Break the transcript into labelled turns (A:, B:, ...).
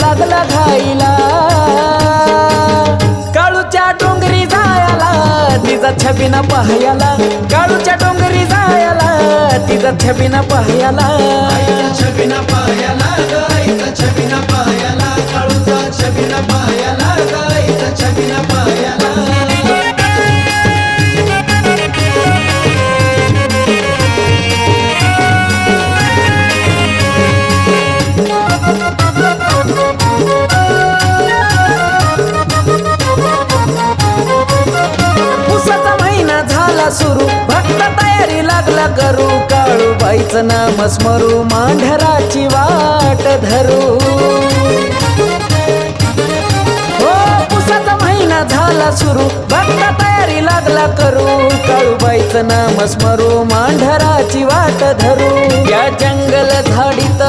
A: लागला घाईला. काळूच्या डोंगरी जायला तिचा छबीनं पाहायला. काळूच्या डोंगरी जायला तिचा छबीनं पाहायला. झाला सुरू. भक्त तयारी लागला करू. काळू बाईचं नाम स्मरू मांढराची वाट धरू. हो पुसाचा महिना झाला सुरू. भक्त तयारी लागला करू. काळूबाईचं नाम स्मरू मांढराची वाट धरू. या जंगल झाडीत